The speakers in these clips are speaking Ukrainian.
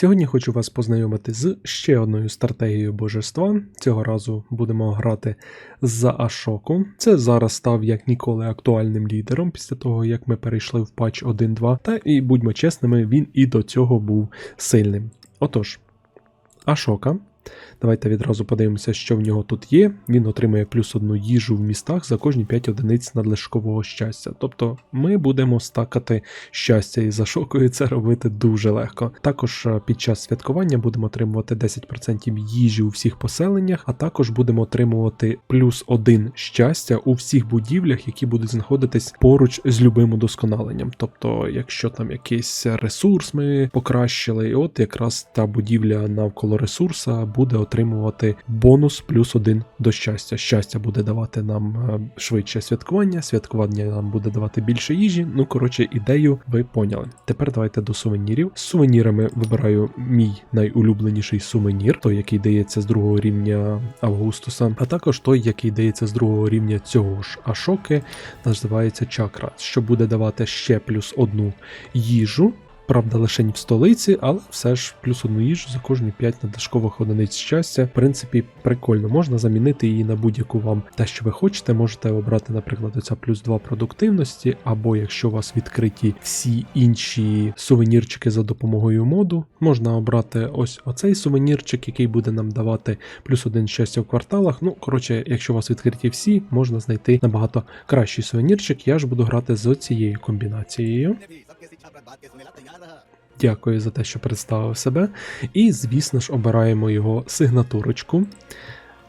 Сьогодні хочу вас познайомити з ще одною стратегією божества. Цього разу будемо грати за Ашоку. Це зараз став як ніколи актуальним лідером після того, як ми перейшли в патч 1.2. Та і будьмо чесними, він і до цього був сильним. Отож, Ашока. Давайте відразу подивимося, що в нього тут є. Він отримує плюс одну їжу в містах за кожні 5 одиниць надлишкового щастя. Тобто ми будемо стакати щастя і за шокою це робити дуже легко. Також е, під час святкування будемо отримувати 10% їжі у всіх поселеннях, а також будемо отримувати плюс один щастя у всіх будівлях, які будуть знаходитись поруч з любим удосконаленням. Тобто, якщо там якийсь ресурс ми покращили, і от якраз та будівля навколо ресурса буде отримувати бонус плюс один до щастя. Щастя буде давати нам е, швидше святкування, святкування нам буде давати більше їжі. Ну, коротше, ідею ви поняли. Тепер давайте до сувенірів. З сувенірами вибираю мій найулюбленіший сувенір, той, який дається з другого рівня Августуса, а також той, який дається з другого рівня цього ж Ашоки, називається чакра, що буде давати ще плюс одну їжу. Правда, лише в столиці, але все ж плюс одну їжу за кожні 5 надлишкових одиниць щастя. В принципі, прикольно, можна замінити її на будь-яку вам те, що ви хочете. Можете обрати, наприклад, оця плюс 2 продуктивності, або якщо у вас відкриті всі інші сувенірчики за допомогою моду, можна обрати ось оцей сувенірчик, який буде нам давати плюс один щастя в кварталах. Ну, коротше, якщо у вас відкриті всі, можна знайти набагато кращий сувенірчик. Я ж буду грати з цією комбінацією. Дякую за те, що представив себе. І, звісно ж, обираємо його сигнатурочку.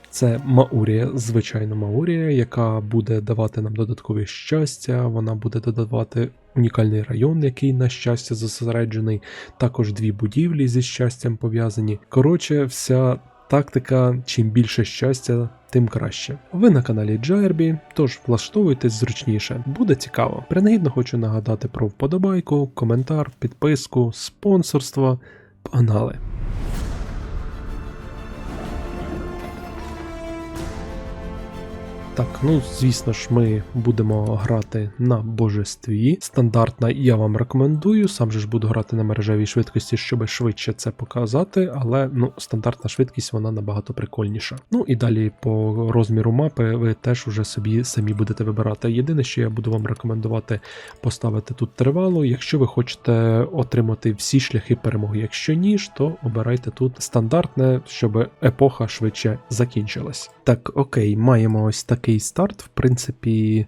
Це Маурія, звичайно, Маурія, яка буде давати нам додаткове щастя, вона буде додавати унікальний район, який на щастя зосереджений, також дві будівлі зі щастям пов'язані. Коротше, вся тактика, чим більше щастя, тим краще. Ви на каналі Джайрбі, тож влаштовуйтесь зручніше, буде цікаво. Принагідно хочу нагадати про вподобайку, коментар, підписку, спонсорство. Погнали! Так, ну звісно ж, ми будемо грати на божестві. Стандартна я вам рекомендую. Сам же ж буду грати на мережевій швидкості, щоб швидше це показати, але ну, стандартна швидкість вона набагато прикольніша. Ну і далі по розміру мапи ви теж уже собі самі будете вибирати. Єдине, що я буду вам рекомендувати поставити тут тривало. Якщо ви хочете отримати всі шляхи перемоги, якщо ні, то обирайте тут стандартне, щоб епоха швидше закінчилась. Так, окей, маємо ось такий старт. В принципі,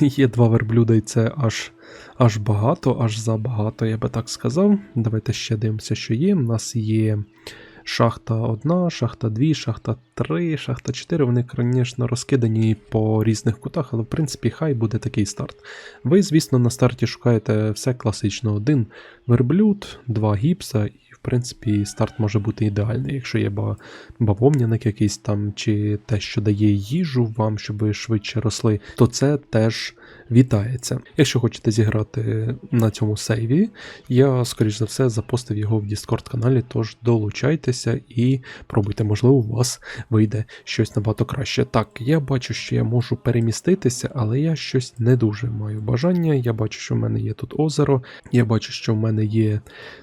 є два верблюда, і це аж аж багато, аж забагато, я би так сказав. Давайте ще дивимося, що є. У нас є шахта 1, шахта 2, шахта 3, шахта 4. Вони, звісно, розкидані по різних кутах, але в принципі хай буде такий старт. Ви, звісно, на старті шукаєте все класично: один верблюд, два гіпса. Принципі, старт може бути ідеальний, якщо є ба- бавовняник якийсь там, чи те, що дає їжу вам, щоб ви швидше росли, то це теж вітається. Якщо хочете зіграти на цьому сейві, я, скоріш за все, запостив його в Discord каналі, тож долучайтеся і пробуйте, можливо, у вас вийде щось набагато краще. Так, я бачу, що я можу переміститися, але я щось не дуже маю бажання. Я бачу, що в мене є тут озеро, я бачу, що в мене є,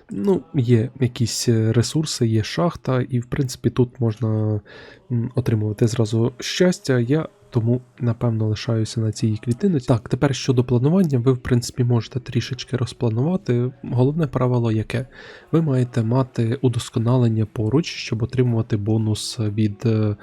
ну, є якісь ресурси, є шахта, і в принципі тут можна отримувати зразу щастя. Я тому, напевно, лишаюся на цій клітиниці. Так, тепер щодо планування, ви, в принципі, можете трішечки розпланувати. Головне правило яке? Ви маєте мати удосконалення поруч, щоб отримувати бонус від е,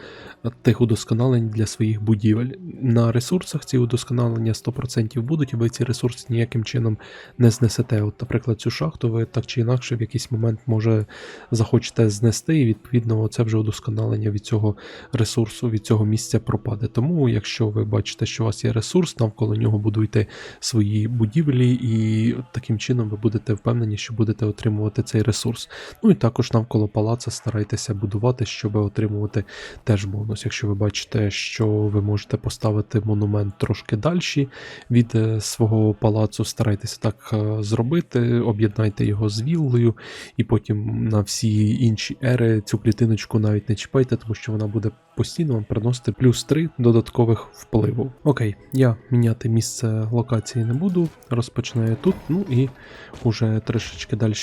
тих удосконалень для своїх будівель. На ресурсах ці удосконалення 100% будуть, і ви ці ресурси ніяким чином не знесете. От, наприклад, цю шахту ви так чи інакше в якийсь момент може захочете знести, і відповідно це вже удосконалення від цього ресурсу, від цього місця пропаде. Тому, якщо ви бачите, що у вас є ресурс, навколо нього будуйте свої будівлі, і таким чином ви будете впевнені, що будете отримувати цей ресурс. Ну і також навколо палаца старайтеся будувати, щоб отримувати теж бонус. Якщо ви бачите, що ви можете поставити монумент трошки далі від е, свого палацу, старайтеся так е, зробити, об'єднайте його з віллою, і потім на всі інші ери цю клітиночку навіть не чіпайте, тому що вона буде постійно вам приносити плюс 3 додаткових впливу. Окей, я міняти місце локації не буду, розпочинаю тут, ну і уже трішечки далі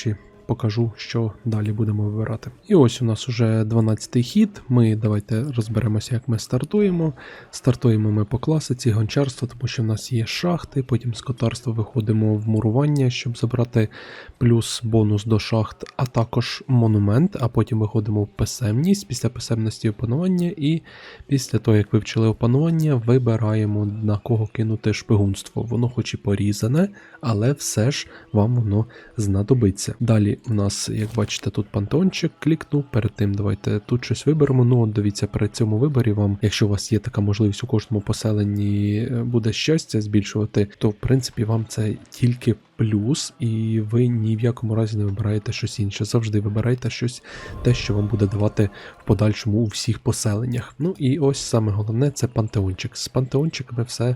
покажу, що далі будемо вибирати. І ось у нас уже 12-й хід. Ми давайте розберемося, як ми стартуємо. Стартуємо ми по класиці, гончарство, тому що в нас є шахти, потім з котарства виходимо в мурування, щоб забрати плюс бонус до шахт, а також монумент, а потім виходимо в писемність, після писемності опанування, і після того, як вивчили опанування, вибираємо на кого кинути шпигунство. Воно хоч і порізане, але все ж вам воно знадобиться. Далі у нас, як бачите, тут пантеончик клікнув. Перед тим давайте тут щось виберемо. Ну, от дивіться, при цьому виборі вам, якщо у вас є така можливість у кожному поселенні е, буде щастя збільшувати, то в принципі вам це тільки плюс, і ви ні в якому разі не вибираєте щось інше. Завжди вибирайте щось, те, що вам буде давати в подальшому у всіх поселеннях. Ну і ось саме головне це пантеончик. З пантеончиками все.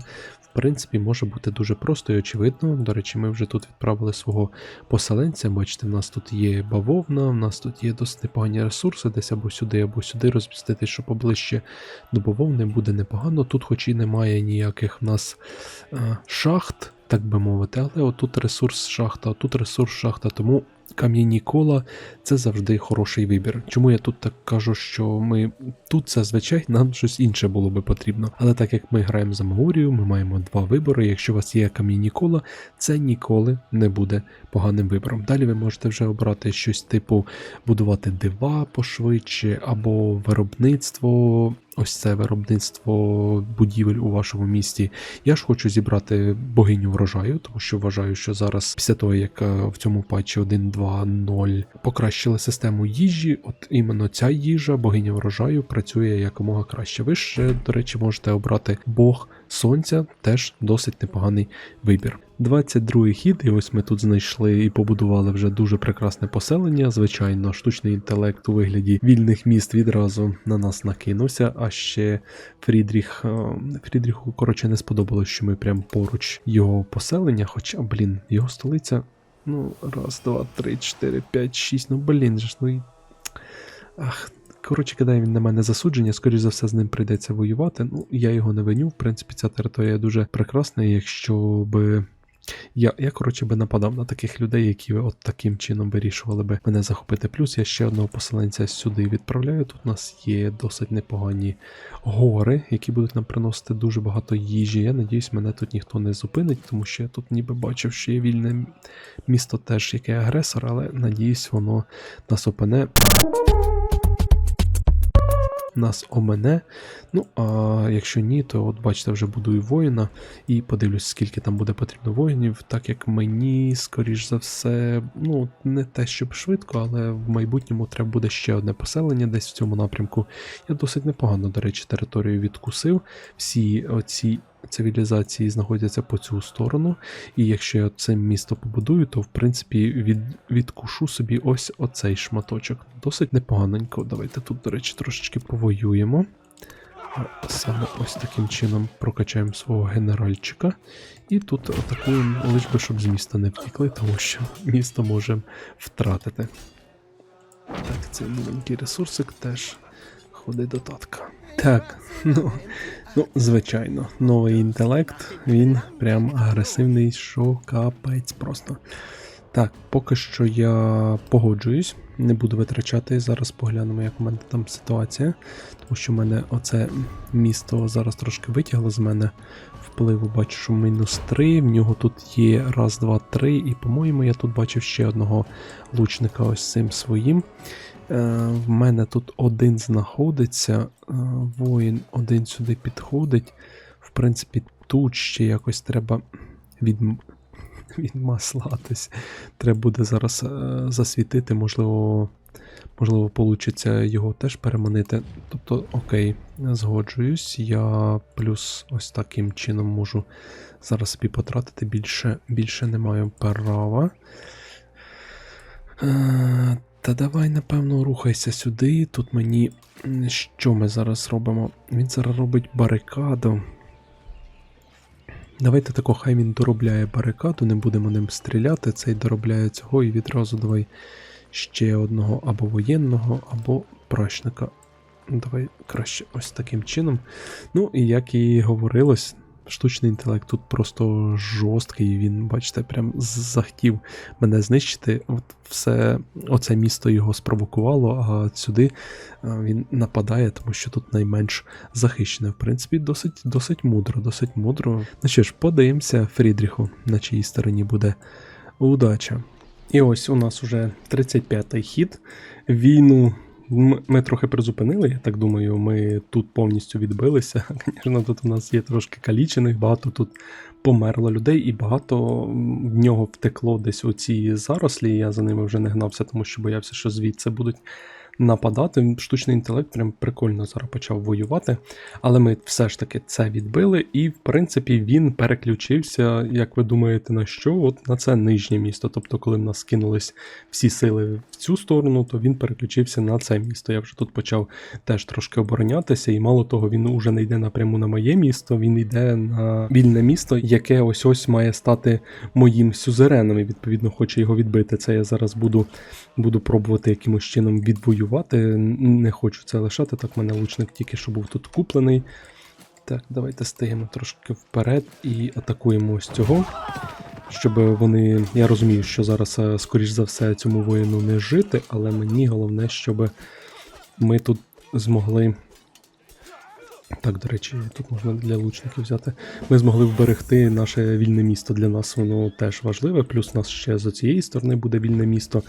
Принципі, може бути дуже просто і очевидно. До речі, ми вже тут відправили свого поселенця. Бачите, в нас тут є бавовна, в нас тут є досить непогані ресурси, десь або сюди, або сюди розмістити, що поближче до бавовни буде непогано. Тут, хоч і немає ніяких в нас е, шахт, так би мовити, але отут ресурс шахта, отут ресурс шахта, тому кам'яні кола це завжди хороший вибір. Чому я тут так кажу, що ми тут зазвичай нам щось інше було би потрібно. Але так як ми граємо за Маурію, ми маємо два вибори. Якщо у вас є кам'яні кола, це ніколи не буде поганим вибором. Далі ви можете вже обрати щось типу будувати дива пошвидше, або виробництво. Ось це виробництво будівель у вашому місті. Я ж хочу зібрати богиню врожаю, тому що вважаю, що зараз, після того як е, в цьому патчі 1.2.0 покращили систему їжі, от іменно ця їжа, богиня врожаю, працює якомога краще. Ви ще, до речі, можете обрати Бог Сонця, теж досить непоганий вибір. 22 хід, і ось ми тут знайшли і побудували вже дуже прекрасне поселення. Звичайно, штучний інтелект у вигляді вільних міст відразу на нас накинувся. А ще Фрідріх е, Фрідріху, коротше, не сподобалось, що ми прямо поруч його поселення. Хоча, блін, його столиця. Ну, раз, два, три, чотири, п'ять, шість. Ну, блін ж, ну і. Ах. Коротше, кидає він на мене засудження, скоріш за все, з ним прийдеться воювати. Ну, я його не виню. В принципі, ця територія дуже прекрасна, якщо би. Я, я, коротше, би нападав на таких людей, які от таким чином вирішували би мене захопити. Плюс я ще одного поселенця сюди відправляю. Тут у нас є досить непогані гори, які будуть нам приносити дуже багато їжі. Я надіюсь, мене тут ніхто не зупинить, тому що я тут ніби бачив, що є вільне місто теж, яке агресор, але надіюсь, воно нас опине нас омене. Ну, а якщо ні, то от бачите, вже будую воїна і подивлюсь, скільки там буде потрібно воїнів, так як мені, скоріш за все, ну, не те, щоб швидко, але в майбутньому треба буде ще одне поселення десь в цьому напрямку. Я досить непогано, до речі, територію відкусив. Всі оці цивілізації знаходяться по цю сторону. І якщо я це місто побудую, то в принципі від, відкушу собі ось оцей шматочок. Досить непоганенько. Давайте тут, до речі, трошечки повоюємо. Саме ось таким чином прокачаємо свого генеральчика. І тут атакуємо, лиш би щоб з міста не втікли, тому що місто можемо втратити. Так, цей маленький ресурсик теж ходить до татка. Так, ну, ну, звичайно, новий інтелект, він прям агресивний, що капець просто. Так, поки що я погоджуюсь, не буду витрачати. Зараз поглянемо, як у мене там ситуація. Тому що в мене оце місто зараз трошки витягло з мене впливу. Бачу, що мінус 3. В нього тут є раз, два, три. І, по-моєму, я тут бачив ще одного лучника ось цим своїм. Е, В мене тут один знаходиться, е, воїн один сюди підходить. В принципі, тут ще якось треба від, відмаслатись. Треба буде зараз е, засвітити, можливо, можливо, получиться його теж переманити. Тобто, окей, згоджуюсь. Я плюс ось таким чином можу зараз собі потратити більше, більше не маю права. Та давай, напевно, рухайся сюди. Тут мені. Що ми зараз робимо? Він зараз робить барикаду. Давайте тако, хай він доробляє барикаду, не будемо ним стріляти. Цей доробляє цього і відразу давай ще одного або воєнного, або прачника. Давай краще ось таким чином. Ну, і як і говорилось, штучний інтелект тут просто жорсткий. Він, бачите, прям захотів мене знищити. От все оце місто його спровокувало, а сюди він нападає, тому що тут найменш захищене. В принципі, досить досить мудро, досить мудро. Ну що ж, подивимося Фрідріху, на чиїй стороні буде удача. І ось у нас уже 35-й хід. Війну ми трохи призупинили, я так думаю, ми тут повністю відбилися. Звісно, тут у нас є трошки калічених, багато тут померло людей, і багато в нього втекло десь у ці зарослі. Я за ними вже не гнався, тому що боявся, що звідси будуть нападати. Штучний інтелект прям прикольно зараз почав воювати. Але ми все ж таки це відбили, і в принципі він переключився, як ви думаєте, на що? От на це нижнє місто. Тобто, коли в нас скинулись всі сили в цю сторону, то він переключився на це місто. Я вже тут почав теж трошки оборонятися, і мало того, він уже не йде напряму на моє місто, він йде на вільне місто, яке ось ось має стати моїм сюзереном. І відповідно хоче його відбити. Це я зараз буду, буду пробувати якимось чином відвоювати. Не хочу це лишати. Так, в мене лучник тільки що був тут куплений. Так, давайте стаємо трошки вперед і атакуємо ось цього. Щоб вони. Я розумію, що зараз, е, скоріш за все, цьому воїну не жити, але мені головне, щоб ми тут змогли. Так, до речі, тут можна для лучників взяти. Ми змогли вберегти наше вільне місто. Для нас воно теж важливе. Плюс у нас ще з цієї сторони буде вільне місто.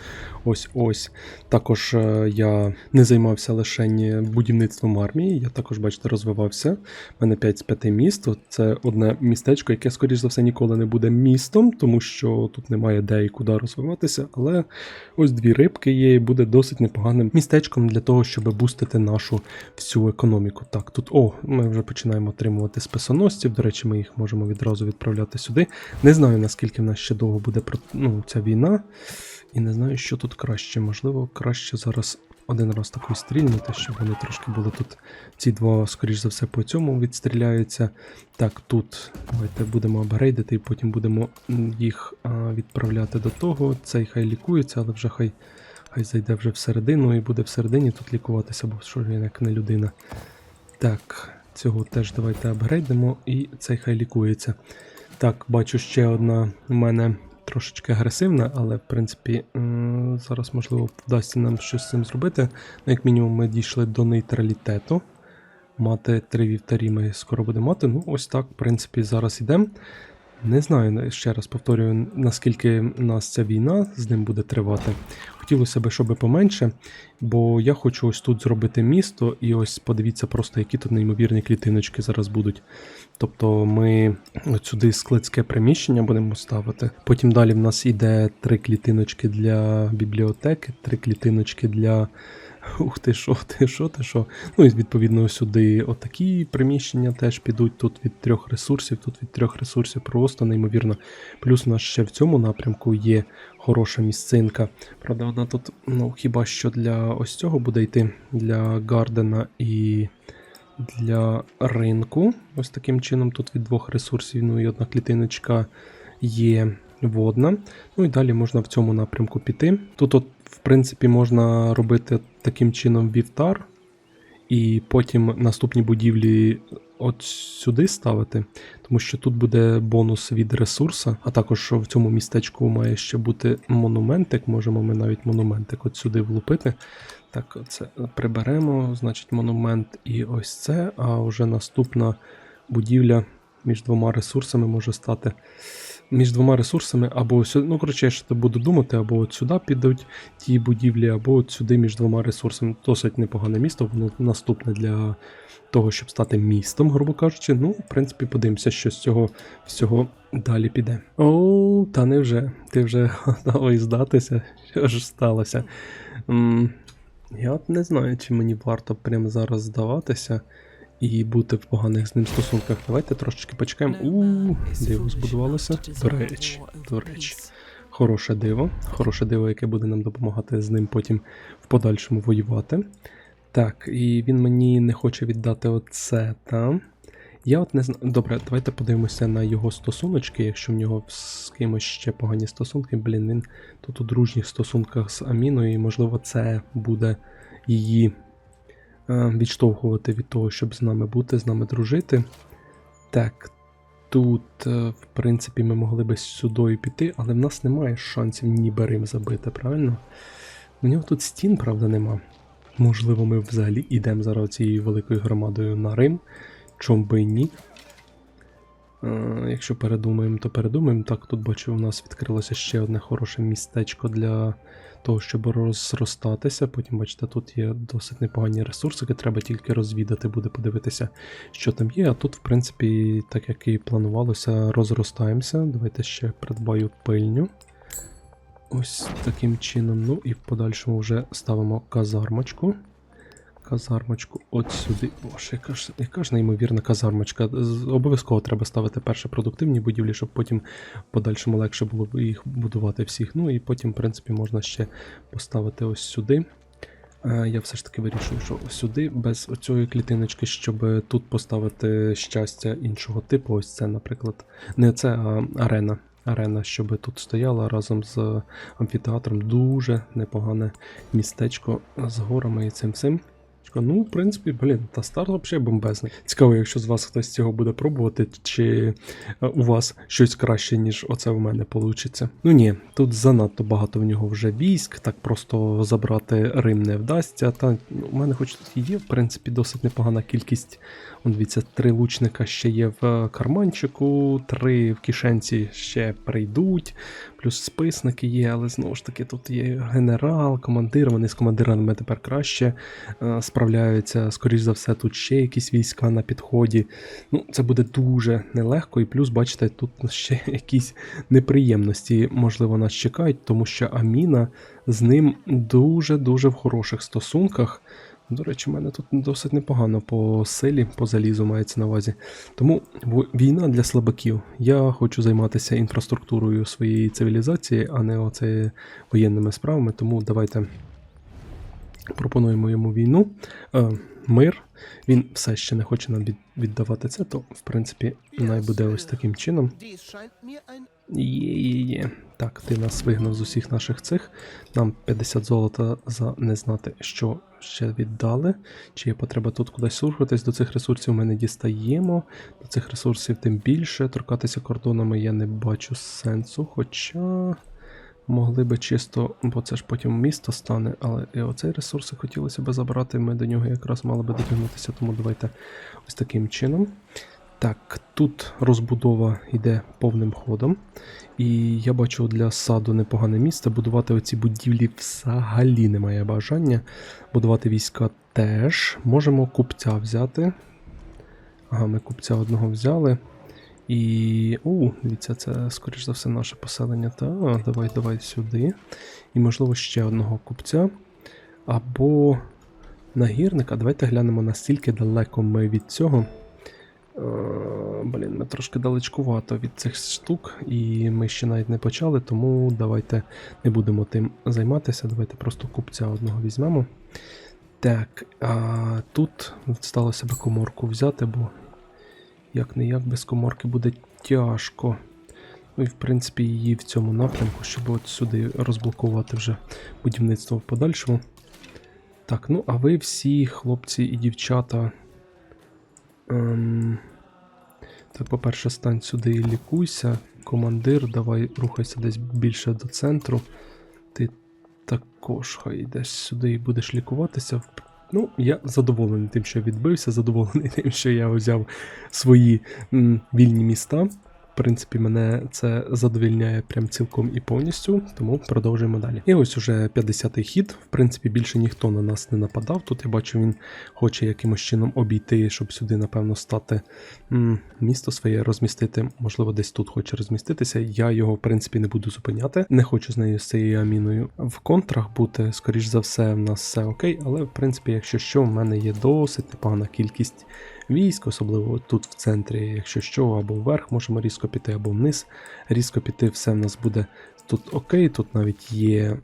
Ось ось. Також е, я не займався лише будівництвом армії. Я також, бачите, розвивався. У мене 5 з 5 міст. Це одне містечко, яке, скоріш за все, ніколи не буде містом, тому що тут немає де і куди розвиватися. Але ось дві рибки є, і буде досить непоганим містечком для того, щоб бустити нашу всю економіку. Так, тут о, ми вже починаємо отримувати списоносців. До речі, ми їх можемо відразу відправляти сюди. Не знаю, наскільки в нас ще довго буде ну, ця війна. І не знаю, що тут краще. Можливо, краще зараз один раз такою стрільнути, щоб вони трошки були тут. Ці два, скоріш за все, по цьому відстріляються. Так, тут давайте будемо апгрейдити і потім будемо їх відправляти до того. Цей хай лікується, але вже хай, хай зайде вже всередину і буде всередині тут лікуватися, бо що він як не людина. Так, цього теж давайте апгрейдимо, і цей хай лікується. Так, бачу ще одна у мене трошечки агресивна, але в принципі зараз можливо вдасться нам щось з цим зробити. Ну, як мінімум, ми дійшли до нейтралітету. Мати три вівтарі ми скоро будемо мати. Ну, ось так, в принципі, зараз йдемо. Не знаю, ще раз повторюю, наскільки нас ця війна з ним буде тривати. Хотілося б, щоб поменше, бо я хочу ось тут зробити місто, і ось подивіться просто, які тут неймовірні клітиночки зараз будуть. Тобто ми сюди складське приміщення будемо ставити. Потім далі в нас іде три клітиночки для бібліотеки, три клітиночки для. Ух ти, що ти, що ти, що. Ну і відповідно сюди отакі приміщення теж підуть. Тут від трьох ресурсів, тут від трьох ресурсів просто неймовірно. Плюс у нас ще в цьому напрямку є хороша місцинка. Правда, вона тут, ну, хіба що для ось цього буде йти, для Гардена і для ринку. Ось таким чином, тут від двох ресурсів, ну і одна клітиночка є водна. Ну і далі можна в цьому напрямку піти. Тут, от, в принципі, можна робити таким чином вівтар, і потім наступні будівлі от сюди ставити, тому що тут буде бонус від ресурса, а також в цьому містечку має ще бути монументик. Можемо ми навіть монументик от сюди влупити. Так, це приберемо, значить, монумент і ось це. А вже наступна будівля між двома ресурсами може стати. Між двома ресурсами, або сюди, ну коротше, я ще буду думати, або от сюди підуть ті будівлі, або от сюди між двома ресурсами. Досить непогане місто, воно наступне для того, щоб стати містом, грубо кажучи. Ну, в принципі, подивимося, що з цього всього далі піде. О, та невже? Ти вже готовий здатися? Що ж сталося? М, я от не знаю, чи мені варто прямо зараз здаватися і бути в поганих з ним стосунках. Давайте трошечки почекаємо. У, диво збудувалося. До речі, до речі. Хороше диво. Хороше диво, яке буде нам допомагати з ним потім в подальшому воювати. Так, і він мені не хоче віддати оце там. Я от не знаю. Добре, давайте подивимося на його стосуночки, якщо в нього з кимось ще погані стосунки. Блін, він тут у дружніх стосунках з Аміною, і можливо це буде її відштовхувати від того, щоб з нами бути, з нами дружити. Так, Тут, е, в принципі, ми могли би сюди піти, але в нас немає шансів ніби Рим забити, правильно? У нього тут стін, правда, нема. Можливо, ми взагалі йдемо зараз цією великою громадою на Рим. Чом би ні. Е, Якщо передумаємо, то передумаємо. Так, тут бачу, у нас відкрилося ще одне хороше містечко для того, щоб розростатися. Потім, бачите, тут є досить непогані ресурси, які треба тільки розвідати, буде подивитися, що там є. А тут, в принципі, так як і планувалося, розростаємося. Давайте ще придбаю пильню. Ось таким чином. Ну і в подальшому вже ставимо казармочку. Казармочку от сюди. Боже, яка ж, яка ж неймовірна казармочка. Обов'язково треба ставити перше продуктивні будівлі, щоб потім подальшому легше було їх будувати всіх. Ну і потім, в принципі, можна ще поставити ось сюди. Е, Я все ж таки вирішую, що сюди без оцієї клітиночки, щоб тут поставити щастя іншого типу. Ось це, наприклад, не це, а арена. Арена, щоб тут стояла разом з амфітеатром. Дуже непогане містечко з горами і цим всім. Ну, в принципі, блін, та старт взагалі бомбезний. Цікаво, якщо з вас хтось цього буде пробувати, чи е, у вас щось краще, ніж оце в мене вийде. Ну ні, тут занадто багато в нього вже військ, так просто забрати Рим не вдасться. Та ну, у мене хоч тут є, в принципі, досить непогана кількість. Он дивіться, три лучника ще є в е, карманчику, три в кишенці ще прийдуть, плюс списники є, але знову ж таки тут є генерал, командир. Вони з командирами тепер краще е, справляються. Скоріш за все, тут ще якісь війська на підході. Ну, це буде дуже нелегко, і плюс, бачите, тут ще якісь неприємності, можливо, нас чекають, тому що Аміна з ним дуже-дуже в хороших стосунках. До речі, в мене тут досить непогано по силі, по залізу мається на увазі. Тому війна для слабаків. Я хочу займатися інфраструктурою своєї цивілізації, а не оце воєнними справами. Тому давайте пропонуємо йому війну. Е, мир. Він все ще не хоче нам від- віддавати це, то в принципі най буде ось таким чином. Є-є-є. Так, ти нас вигнав з усіх наших цих. Нам 50 золота за не знати, що ще віддали. Чи є потреба тут кудись рухатись до цих ресурсів ми не дістаємо. До цих ресурсів тим більше. Торкатися кордонами я не бачу сенсу. Хоча могли би чисто, бо це ж потім місто стане, але і оцей ресурс хотілося б забрати. Ми до нього якраз мали би дотягнутися, тому давайте ось таким чином. Так, тут розбудова йде повним ходом. І я бачу для саду непогане місце. Будувати оці будівлі взагалі немає бажання. Будувати війська теж. Можемо купця взяти. Ага, ми купця одного взяли. І. У, дивіться, це, скоріш за все, наше поселення. Так, давай, давай сюди. І, можливо, ще одного купця. Або нагірника. Давайте глянемо, наскільки далеко ми від цього. Е, Блін, ми трошки далечкувато від цих штук, і ми ще навіть не почали, тому давайте не будемо тим займатися. Давайте просто купця одного візьмемо. Так, а тут сталося би коморку взяти, бо як не як без коморки буде тяжко. Ну і в принципі її в цьому напрямку, щоб от сюди розблокувати вже будівництво в подальшому. Так, ну а ви всі, хлопці і дівчата. Ем... Так, по-перше, стань сюди і лікуйся. Командир, давай рухайся десь більше до центру. Ти також хай йдеш сюди і будеш лікуватися. Ну, я задоволений тим, що відбився, задоволений тим, що я взяв свої м, вільні міста. Принципі, мене це задовільняє прям цілком і повністю, тому продовжуємо далі. І ось уже 50-й хід. В принципі, більше ніхто на нас не нападав. Тут я бачу, він хоче якимось чином обійти, щоб сюди, напевно, стати місто своє розмістити. Можливо, десь тут хоче розміститися. Я його, в принципі, не буду зупиняти. Не хочу з нею з цією аміною в контрах бути. Скоріш за все, в нас все окей. Але в принципі, якщо що, в мене є досить непогана кількість військ, особливо тут в центрі, якщо що, або вверх можемо різко піти, або вниз. Різко піти, все в нас буде тут окей. Тут навіть є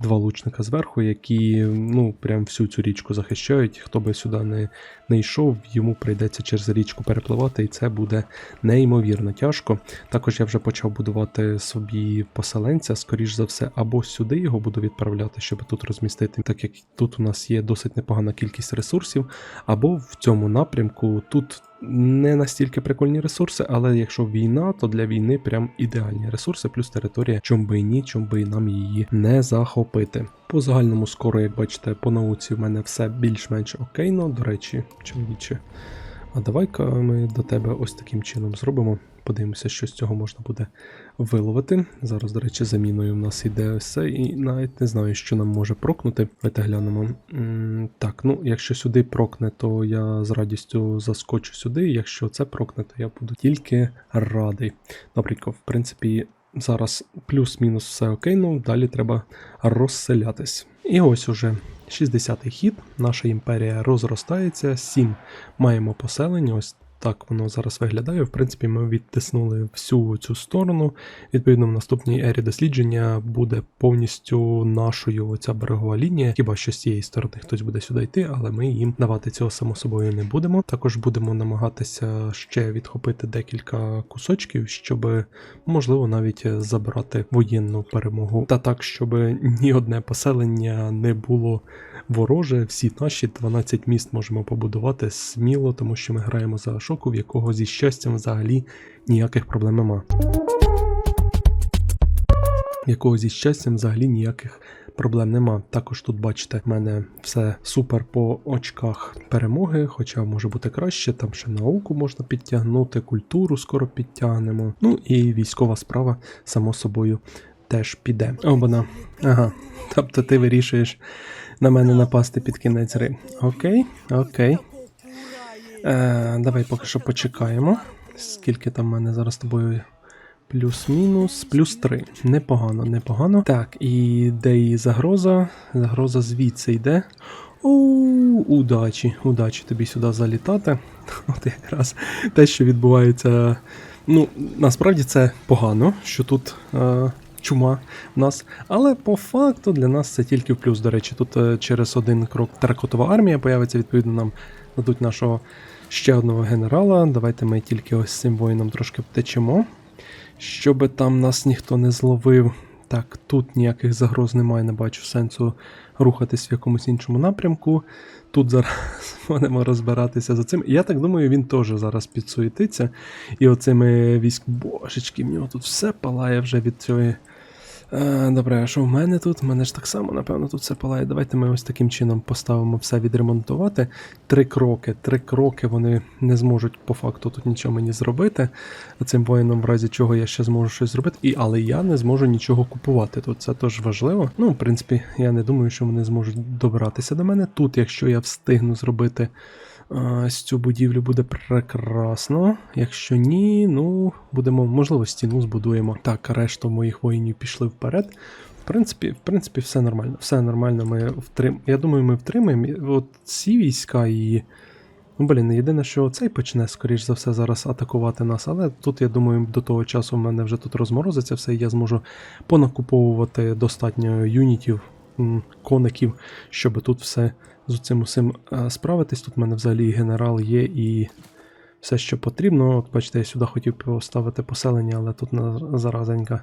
два лучника зверху, які ну прям всю цю річку захищають. Хто би сюди не, не йшов, йому прийдеться через річку перепливати, і це буде неймовірно тяжко. Також я вже почав будувати собі поселенця, скоріш за все, або сюди його буду відправляти, щоб тут розмістити, так як тут у нас є досить непогана кількість ресурсів, або в цьому напрямку тут не настільки прикольні ресурси, але якщо війна, то для війни прям ідеальні ресурси, плюс територія, чом би і ні, чом би і нам її не захопити. По загальному скоро, як бачите, по науці в мене все більш-менш окейно. До речі, чоловіче. А давай-ка ми до тебе ось таким чином зробимо. Подивимося, що з цього можна буде виловити. Зараз, до речі, заміною в нас йде ось це, і навіть не знаю, що нам може прокнути. Давайте глянемо. Так, ну якщо сюди прокне, то я з радістю заскочу сюди. Якщо це прокне, то я буду тільки радий. Наприклад, в принципі, зараз плюс-мінус все окей, ну далі треба розселятись. І ось уже 60-й хід, наша імперія розростається, 7 маємо поселення, ось так воно зараз виглядає. В принципі, ми відтиснули всю цю сторону. Відповідно, в наступній ері дослідження буде повністю нашою оця берегова лінія. Хіба що з цієї сторони хтось буде сюди йти, але ми їм давати цього само собою не будемо. Також будемо намагатися ще відхопити декілька кусочків, щоб можливо навіть забрати воєнну перемогу. Та так, щоб ні одне поселення не було вороже, всі наші 12 міст можемо побудувати сміло, тому що ми граємо за шоку, в якого зі щастям взагалі ніяких проблем нема. В якого зі щастям взагалі ніяких проблем нема. Також тут, бачите, в мене все супер по очках перемоги, хоча може бути краще, там ще науку можна підтягнути, культуру скоро підтягнемо. Ну і військова справа, само собою, теж піде. О, вона. Ага. Тобто ти вирішуєш на мене напасти під кінець гри. Окей, окей. Е, давай поки що почекаємо. Скільки там в мене зараз тобою? Плюс-мінус, плюс 3. Непогано, непогано. Так, і де її загроза? Загроза звідси йде. Оу, удачі, удачі тобі сюди залітати. От якраз те, що відбувається. Ну, насправді це погано, що тут е, чума в нас. Але по факту для нас це тільки в плюс. До речі, тут е, через один крок теракотова армія появиться, відповідно, нам дадуть нашого ще одного генерала. Давайте ми тільки ось цим воїном трошки втечемо. Щоби там нас ніхто не зловив. Так, тут ніяких загроз немає, не бачу сенсу рухатись в якомусь іншому напрямку. Тут зараз будемо розбиратися за цим. Я так думаю, він теж зараз підсуетиться. І оцими військ. Божечки, в нього тут все палає вже від цієї. Е, Добре, а що в мене тут? В мене ж так само, напевно, тут все палає. Давайте ми ось таким чином поставимо все відремонтувати. Три кроки. Три кроки вони не зможуть по факту тут нічого мені зробити. Цим воїном, в разі чого я ще зможу щось зробити. І, Але я не зможу нічого купувати тут. Це теж важливо. Ну, в принципі, я не думаю, що вони зможуть добратися до мене. Тут, якщо я встигну зробити. Ось цю будівлю буде прекрасно. Якщо ні, ну будемо, можливо, стіну збудуємо. Так, решту моїх воїнів пішли вперед. В принципі, в принципі, все нормально. Все нормально. Ми втрим... Я думаю, ми втримаємо. От ці війська і. Ну, блін, єдине, що цей почне, скоріш за все, зараз атакувати нас. Але тут, я думаю, до того часу в мене вже тут розморозиться все, і я зможу понакуповувати достатньо юнітів, коників, щоб тут все з цим усім е, справитись. Тут в мене взагалі генерал є і все, що потрібно. От бачите, я сюди хотів поставити поселення, але тут заразенька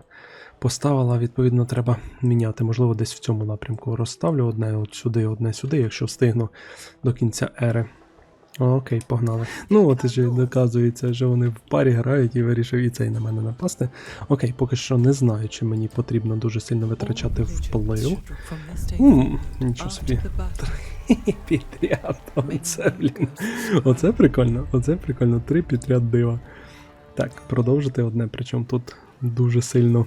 поставила. Відповідно, треба міняти. Можливо, десь в цьому напрямку розставлю одне от сюди, одне сюди, якщо встигну до кінця ери. Окей, погнали. Ну, от і доказується, що вони в парі грають і вирішив і цей на мене напасти. Окей, поки що не знаю, чи мені потрібно дуже сильно витрачати вплив. Ммм, нічого собі. Підряд. Оце, блін. Оце прикольно, оце прикольно. Три підряд дива. Так, продовжити одне, причому тут дуже сильно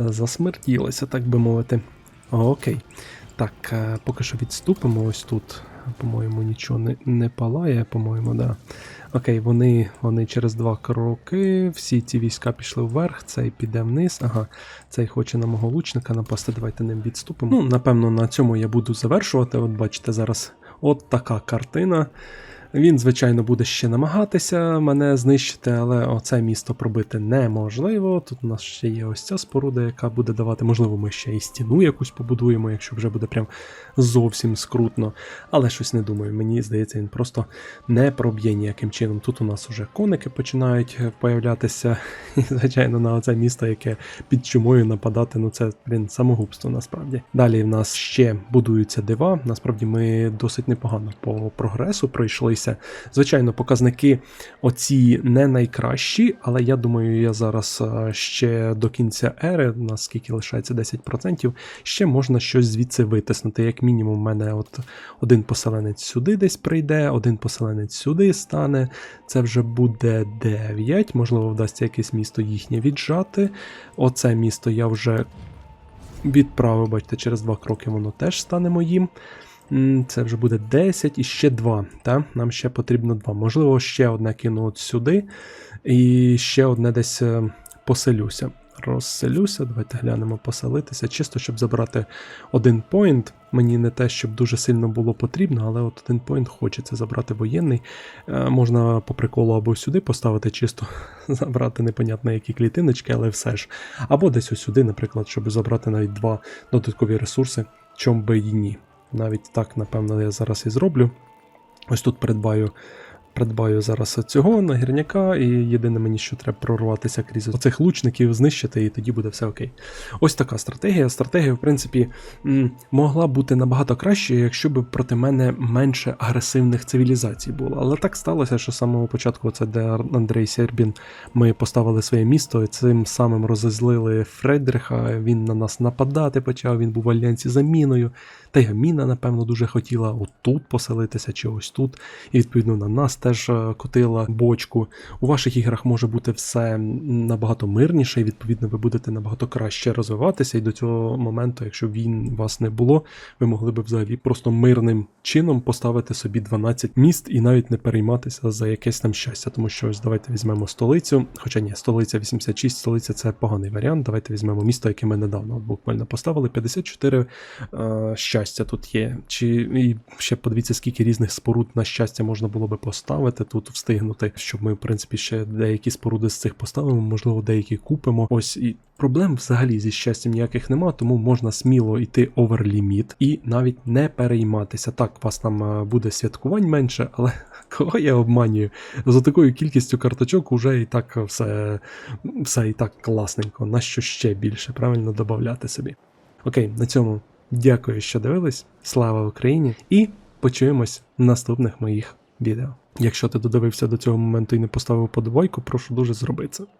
е, засмертілося, так би мовити. Окей. Так, е, поки що відступимо ось тут. По-моєму, нічого не не палає, по-моєму, да. Окей, вони вони через два кроки. Всі ці війська пішли вверх, цей піде вниз. Ага, цей хоче на мого лучника напасти. Давайте ним відступимо. Ну, напевно, на цьому я буду завершувати. От бачите, зараз от така картина. Він, звичайно, буде ще намагатися мене знищити, але оце місто пробити неможливо. Тут у нас ще є ось ця споруда, яка буде давати, можливо, ми ще і стіну якусь побудуємо, якщо вже буде прям зовсім скрутно. Але щось не думаю. Мені здається, він просто не проб'є ніяким чином. Тут у нас вже коники починають появлятися. І, звичайно, на оце місто, яке під чумою нападати, ну це блін, самогубство насправді. Далі в нас ще будуються дива. Насправді ми досить непогано по прогресу пройшли подивися. Звичайно, показники оці не найкращі, але я думаю, я зараз е, ще до кінця ери, наскільки лишається 10%, ще можна щось звідси витиснути. Як мінімум, в мене от один поселенець сюди десь прийде, один поселенець сюди стане. Це вже буде 9. Можливо, вдасться якесь місто їхнє віджати. Оце місто я вже відправив, бачите, через два кроки воно теж стане моїм. Це вже буде 10 і ще 2. Та? Нам ще потрібно 2. Можливо, ще одне кину от сюди. І ще одне десь е, поселюся. Розселюся, давайте глянемо поселитися, чисто щоб забрати один поінт. Мені не те, щоб дуже сильно було потрібно, але от один поінт хочеться забрати воєнний. Е, Можна по приколу або сюди поставити, чисто забрати непонятно які клітиночки, але все ж. Або десь ось сюди, наприклад, щоб забрати навіть два додаткові ресурси, чом би і ні. Навіть так, напевно, я зараз і зроблю. Ось тут придбаю. Придбаю зараз цього нагірняка, і єдине мені, що треба прорватися крізь оцих лучників, знищити, і тоді буде все окей. Ось така стратегія. Стратегія, в принципі, могла бути набагато краще, якщо б проти мене менше агресивних цивілізацій було. Але так сталося, що з самого початку, це де Андрей Сербін, ми поставили своє місто, і цим самим розозлили Фредриха. Він на нас нападати почав, він був в альянсі за міною. Та й Аміна, напевно, дуже хотіла отут поселитися чи ось тут. І відповідно на нас теж е, котила бочку. У ваших іграх може бути все набагато мирніше, і відповідно ви будете набагато краще розвиватися. І до цього моменту, якщо він вас не було, ви могли б взагалі просто мирним чином поставити собі 12 міст і навіть не перейматися за якесь там щастя. Тому що ось давайте візьмемо столицю. Хоча ні, столиця 86, столиця це поганий варіант. Давайте візьмемо місто, яке ми недавно буквально поставили. 54 е, щастя тут є. Чи і ще подивіться, скільки різних споруд на щастя можна було би поставити тут, встигнути, щоб ми, в принципі, ще деякі споруди з цих поставимо, можливо, деякі купимо. Ось і проблем взагалі зі щастям ніяких нема, тому можна сміло йти оверліміт і навіть не перейматися. Так, у вас там е, буде святкувань менше, але кого я обманюю? За такою кількістю карточок уже і так все, все і так класненько. На що ще більше правильно додати собі. Окей, на цьому дякую, що дивились. Слава Україні! І почуємось в наступних моїх відео. Якщо ти додивився до цього моменту і не поставив подвойку, прошу дуже зроби це.